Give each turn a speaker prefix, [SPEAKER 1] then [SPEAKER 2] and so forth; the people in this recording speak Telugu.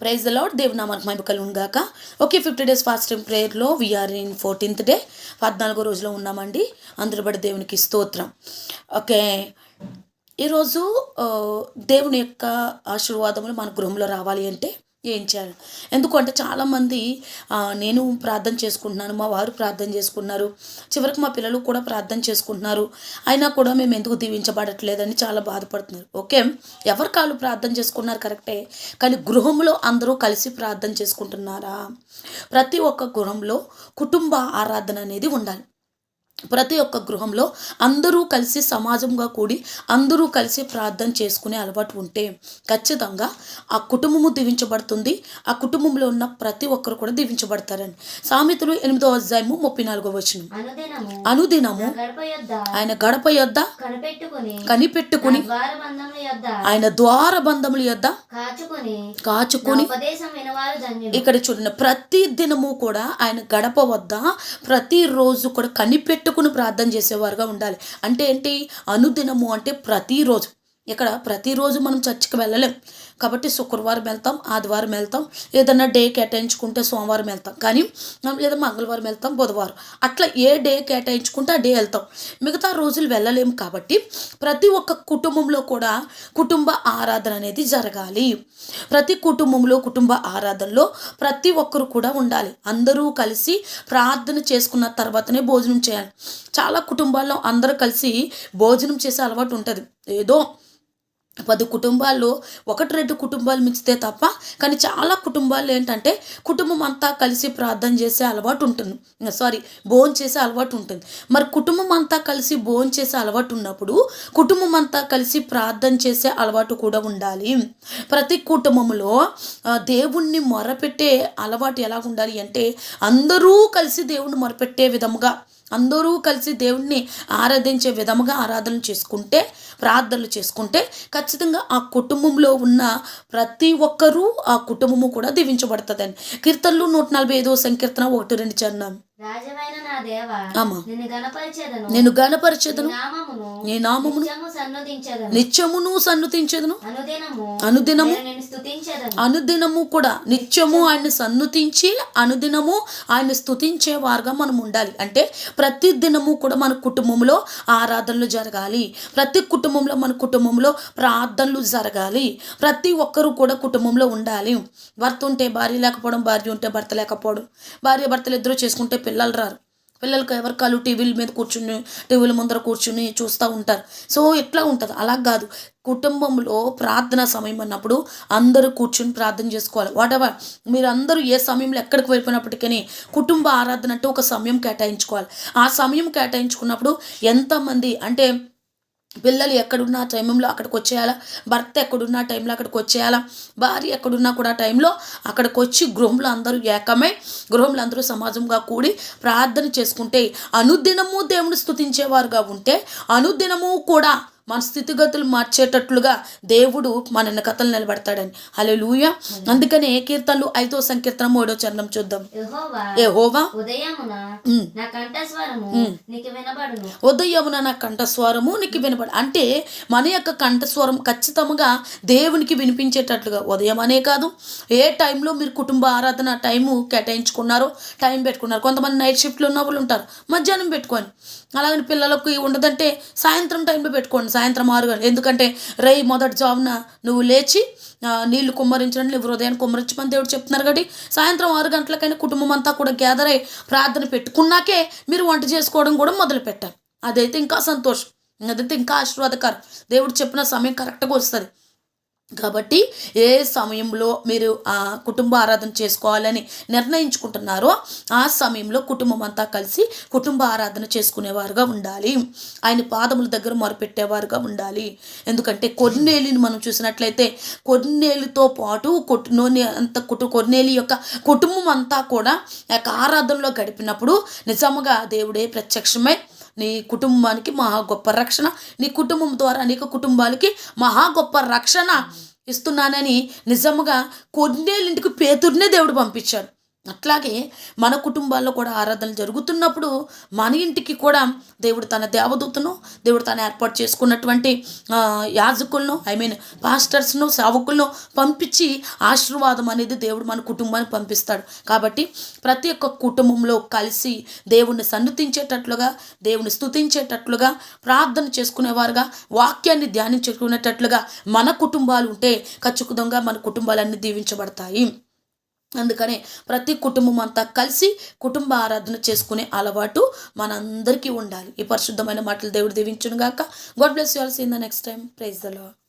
[SPEAKER 1] ప్రైజ్ ద లాడ్ దేవుని నామానికి మహిమ గాక okay fifty days fasting ప్రేయర్లో we are in fourteenth day పద్నాలుగో రోజులో ఉన్నామండి. అందరూ బట్టి దేవునికి స్తోత్రం. ఓకే ఈరోజు దేవుని యొక్క ఆశీర్వాదములు మన గృహంలో రావాలి అంటే ఏం చేయాలి ఎందుకంటే చాలామంది నేను ప్రార్థన చేసుకుంటున్నాను మా వారు ప్రార్థన చేసుకున్నారు చివరికి మా పిల్లలు కూడా ప్రార్థన చేసుకుంటున్నారు అయినా కూడా మేము ఎందుకు దీవించబడట్లేదని చాలా బాధపడుతున్నారు. ఓకే? ఎవరు కాళ్ళు ప్రార్థన చేసుకున్నారు కరెక్టే కానీ గృహంలో అందరూ కలిసి ప్రార్థన చేసుకుంటున్నారా? ప్రతి ఒక్క గృహంలో కుటుంబ ఆరాధన అనేది ఉండాలి. ప్రతి ఒక్క గృహంలో అందరూ కలిసి సమాజంగా కూడి అందరూ కలిసి ప్రార్థన చేసుకునే అలవాటు ఉంటే ఖచ్చితంగా ఆ కుటుంబము దీవించబడుతుంది. ఆ కుటుంబంలో ఉన్న ప్రతి ఒక్కరు కూడా దీవించబడతారని. సామెతలు ఎనిమిదో అధ్యాయము ముప్పై నాలుగో వచనం.
[SPEAKER 2] అనుదినము
[SPEAKER 1] ఆయన గడప యొద్ద
[SPEAKER 2] కనిపెట్టుకుని
[SPEAKER 1] ఆయన ద్వార బంధముల యొద్ద
[SPEAKER 2] కాచుకుని
[SPEAKER 1] ఇక్కడ చూడండి ప్రతి దినము కూడా ఆయన గడప వద్ద ప్రతిరోజు కూడా కనిపెట్టుకుని ప్రార్థన చేసేవారుగా ఉండాలి. అంటే ఏంటి? అనుదినము అంటే ప్రతిరోజు. ఇక్కడ ప్రతిరోజు మనం చర్చికి వెళ్ళలేం. కాబట్టి శుక్రవారం వెళ్తాం ఆదివారం వెళ్తాం ఏదన్నా డే కేటాయించుకుంటే సోమవారం వెళ్తాం. కానీ మనం లేదా మంగళవారం వెళ్తాం బుధవారం. అట్లా ఏ డే కేటాయించుకుంటే ఆ డే వెళ్తాం. మిగతా రోజులు వెళ్ళలేము కాబట్టి ప్రతి ఒక్క కుటుంబంలో కూడా కుటుంబ ఆరాధన అనేది జరగాలి. ప్రతి కుటుంబంలో కుటుంబ ఆరాధనలో ప్రతి ఒక్కరు కూడా ఉండాలి. అందరూ కలిసి ప్రార్థన చేసుకున్న తర్వాతనే భోజనం చేయాలి. చాలా కుటుంబాల్లో అందరూ కలిసి భోజనం చేసే అలవాటు ఉంటుంది. ఏదో పది కుటుంబాల్లో ఒకటి రెండు కుటుంబాలు మించితే తప్ప కానీ చాలా కుటుంబాలు ఏంటంటే కుటుంబం అంతా కలిసి ప్రార్థన చేసే అలవాటు ఉంటుంది. సారీ భోజనం చేసే అలవాటు ఉంటుంది. మరి కుటుంబం అంతా కలిసి భోజనం చేసే అలవాటు ఉన్నప్పుడు కుటుంబం అంతా కలిసి ప్రార్థన చేసే అలవాటు కూడా ఉండాలి. ప్రతి కుటుంబంలో దేవుణ్ణి మొరపెట్టే అలవాటు ఎలా ఉండాలి అంటే అందరూ కలిసి దేవుణ్ణి మొరపెట్టే విధముగా అందరూ కలిసి దేవుణ్ణి ఆరాధించే విధముగా ఆరాధనలు చేసుకుంటే ప్రార్థనలు చేసుకుంటే ఖచ్చితంగా ఆ కుటుంబంలో ఉన్న ప్రతి ఒక్కరూ ఆ కుటుంబము కూడా దీవించబడుతుందని కీర్తనలు నూట నలభై ఐదో సంకీర్తన ఒకటి రెండు చరణం.
[SPEAKER 2] రాజమైన నా దేవ
[SPEAKER 1] ఆమా
[SPEAKER 2] నిన్ను గణపరిచేదను
[SPEAKER 1] నేను గణపరిచెదను నీ నామమును
[SPEAKER 2] నిత్యము
[SPEAKER 1] నిత్యమును సన్నుతించెదను
[SPEAKER 2] అనుదినము
[SPEAKER 1] అనుదినము? కూడా. నిత్యము ఆయన్ని సన్నుతించి అనుదినము ఆయన స్తుతించే వారుగా మనం ఉండాలి. అంటే ప్రతి దినము కూడా మన కుటుంబంలో ఆరాధనలు జరగాలి. ప్రతి కుటుంబంలో మన కుటుంబంలో ప్రార్థనలు జరగాలి. ప్రతి ఒక్కరూ కూడా కుటుంబంలో ఉండాలి. భర్త ఉంటే భార్య లేకపోవడం భార్య ఉంటే భర్త లేకపోవడం. భార్య భర్తలు ఇద్దరు చేసుకుంటే పిల్లలు రారు. పిల్లలకు ఎవరి కాళ్ళు టీవీల మీద కూర్చుని టీవీల ముందర కూర్చుని చూస్తూ ఉంటారు. సో ఎట్లా ఉంటుంది? అలా కాదు. కుటుంబంలో ప్రార్థన సమయం అన్నప్పుడు అందరూ కూర్చుని ప్రార్థన చేసుకోవాలి. వాట్ ఎవర్ మీరు అందరూ ఏ సమయంలో ఎక్కడికి వెళ్ళిపోయినప్పటికీ కుటుంబ ఆరాధన అంటే ఒక సమయం కేటాయించుకోవాలి. ఆ సమయం కేటాయించుకున్నప్పుడు ఎంతమంది అంటే పిల్లలు ఎక్కడున్న టైంలో అక్కడికి వచ్చేయాలా? భర్త ఎక్కడున్న టైంలో అక్కడికి వచ్చేయాలా? భార్య ఎక్కడున్నా కూడా టైంలో అక్కడికి వచ్చి గృహంలో అందరూ ఏకమై గృహంలో అందరూ సమాజంగా కూడి ప్రార్థన చేసుకుంటే అనుదినము దేవుని స్థుతించేవారుగా ఉంటే అనుదినము కూడా మన స్థితిగతులు మార్చేటట్లుగా దేవుడు మన కథలు నిలబెడతాడని. హలో లూయ అందుకనే కీర్తనలు ఐదో సంకీర్తన మూడో చరణం చూద్దాం. ఏ హోవా
[SPEAKER 2] ఉదయమున
[SPEAKER 1] ఉమ్.
[SPEAKER 2] నా కంఠస్వరము నీకు వినబడును.
[SPEAKER 1] ఉదయమున నా కంఠస్వరము నీకు వినపడ అంటే మన యొక్క కంఠస్వరం ఖచ్చితంగా దేవునికి వినిపించేటట్లుగా. ఉదయం అనే కాదు ఏ టైంలో మీరు కుటుంబ ఆరాధన టైము కేటాయించుకున్నారో టైం పెట్టుకున్నారు. కొంతమంది నైట్ షిఫ్ట్లు ఉన్న వాళ్ళు ఉంటారు మధ్యాహ్నం పెట్టుకోండి అలాగని పిల్లలకు ఉండదంటే సాయంత్రం టైంలో పెట్టుకోండి. సాయంత్రం ఆరు గంటలు. ఎందుకంటే రై మొదటి జామున నువ్వు లేచి నీళ్ళు కుమ్మరించడం నువ్వు హృదయాన్ని కుమ్మరించమని దేవుడు చెప్తున్నారు కాబట్టి సాయంత్రం ఆరు గంటలకైనా కుటుంబం అంతా కూడా గ్యాదర్ అయ్యి ప్రార్థన పెట్టుకున్నాకే మీరు వంట చేసుకోవడం కూడా మొదలు పెట్టాలి అదైతే ఇంకా సంతోషం. అదైతే ఇంకా ఆశీర్వాదకరం. దేవుడు చెప్పిన సమయం కరెక్ట్గా వస్తుంది. కాబట్టి ఏ సమయంలో మీరు ఆ కుటుంబ ఆరాధన చేసుకోవాలని నిర్ణయించుకుంటున్నారో ఆ సమయంలో కుటుంబం అంతా కలిసి కుటుంబ ఆరాధన చేసుకునేవారుగా ఉండాలి. ఆయన పాదముల దగ్గర మొరపెట్టేవారుగా ఉండాలి. ఎందుకంటే కొన్నేలిని మనం చూసినట్లయితే కొన్నేళ్ళతో పాటు కొట్టునోని అంత కుటు కొన్నేళ్ళ యొక్క కుటుంబం అంతా కూడా యొక్క ఆరాధనలో గడిపినప్పుడు నిజముగా దేవుడే ప్రత్యక్షమై నీ కుటుంబానికి మహా గొప్ప రక్షణ నీ కుటుంబం ద్వారా అనేక కుటుంబాలకి మహా గొప్ప రక్షణ ఇస్తున్నానని నిజముగా కొన్నేళ్ళింటికి పేతుర్నే దేవుడు పంపించాడు. అట్లాగే మన కుటుంబాల్లో కూడా ఆరాధనలు జరుగుతున్నప్పుడు మన ఇంటికి కూడా దేవుడు తన దేవదూతను దేవుడు తను ఏర్పాటు చేసుకున్నటువంటి యాజకులను ఐ మీన్ పాస్టర్స్ను సేవకులను పంపించి ఆశీర్వాదం అనేది దేవుడు మన కుటుంబానికి పంపిస్తాడు. కాబట్టి ప్రతి ఒక్క కుటుంబంలో కలిసి దేవుణ్ణి సన్నుతించేటట్లుగా దేవుని స్తుతించేటట్లుగా ప్రార్థన చేసుకునేవారుగా వాక్యాన్ని ధ్యానించుకునేటట్లుగా మన కుటుంబాలు ఉంటే ఖచ్చితంగా మన కుటుంబాలన్నీ దీవించబడతాయి. అందుకనే ప్రతి కుటుంబం అంతా కలిసి కుటుంబ ఆరాధన చేసుకునే అలవాటు మనందరికీ ఉండాలి. ఈ పరిశుద్ధమైన మాటలు దేవుడు దీవించును గాక God bless you all seen the next time praise the Lord